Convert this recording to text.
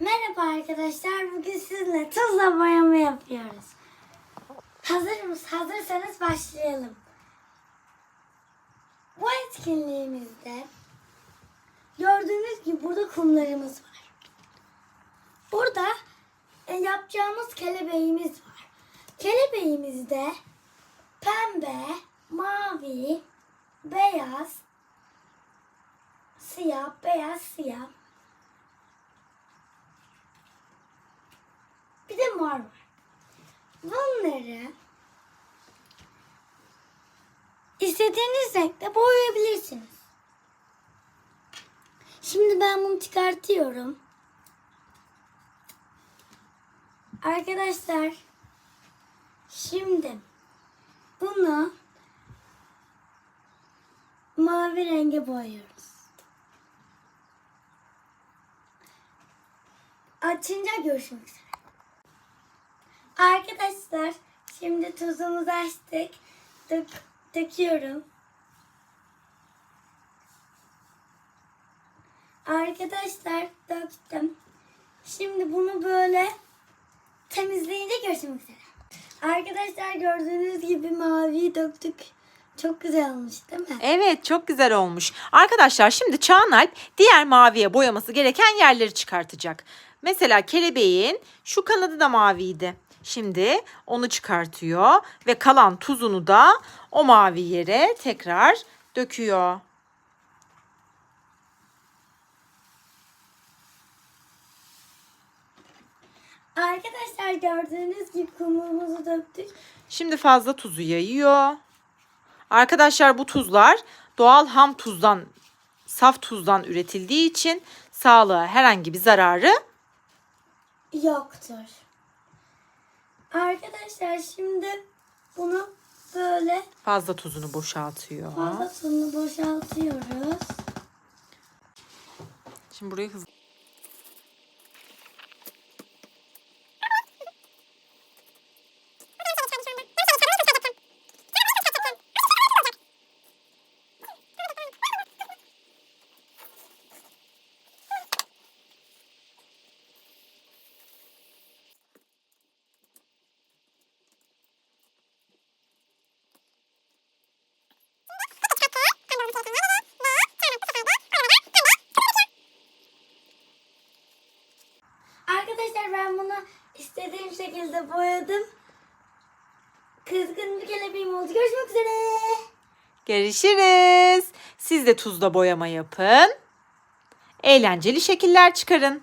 Merhaba arkadaşlar. Bugün sizinle tuzla boyama yapıyoruz. Hazır mısınız? Hazırsanız başlayalım. Bu etkinliğimizde gördüğünüz gibi burada kumlarımız var. Burada e, yapacağımız kelebeğimiz var. Kelebeğimizde pembe, mavi, beyaz, siyah, beyaz, siyah Bir de mor var. Bunları istediğiniz renkte boyayabilirsiniz. Şimdi ben bunu çıkartıyorum. Arkadaşlar şimdi bunu mavi renge boyuyoruz. Açınca görüşmek üzere. Arkadaşlar şimdi tuzumuzu açtık. Dök, döküyorum. Arkadaşlar döktüm. Şimdi bunu böyle temizleyince görüşmek üzere. Arkadaşlar gördüğünüz gibi maviyi döktük. Çok güzel olmuş değil mi? Evet çok güzel olmuş. Arkadaşlar şimdi Çağanalp diğer maviye boyaması gereken yerleri çıkartacak. Mesela kelebeğin şu kanadı da maviydi. Şimdi onu çıkartıyor ve kalan tuzunu da o mavi yere tekrar döküyor. Arkadaşlar gördüğünüz gibi kumumuzu döktük. Şimdi fazla tuzu yayıyor. Arkadaşlar bu tuzlar doğal ham tuzdan, saf tuzdan üretildiği için sağlığa herhangi bir zararı Yoktur. Arkadaşlar şimdi bunu böyle fazla tuzunu boşaltıyor. fazla tuzunu boşaltıyoruz. Şimdi burayı hızlı Arkadaşlar ben bunu istediğim şekilde boyadım. Kızgın bir kelebeğim oldu. Görüşmek üzere. Görüşürüz. Siz de tuzla boyama yapın. Eğlenceli şekiller çıkarın.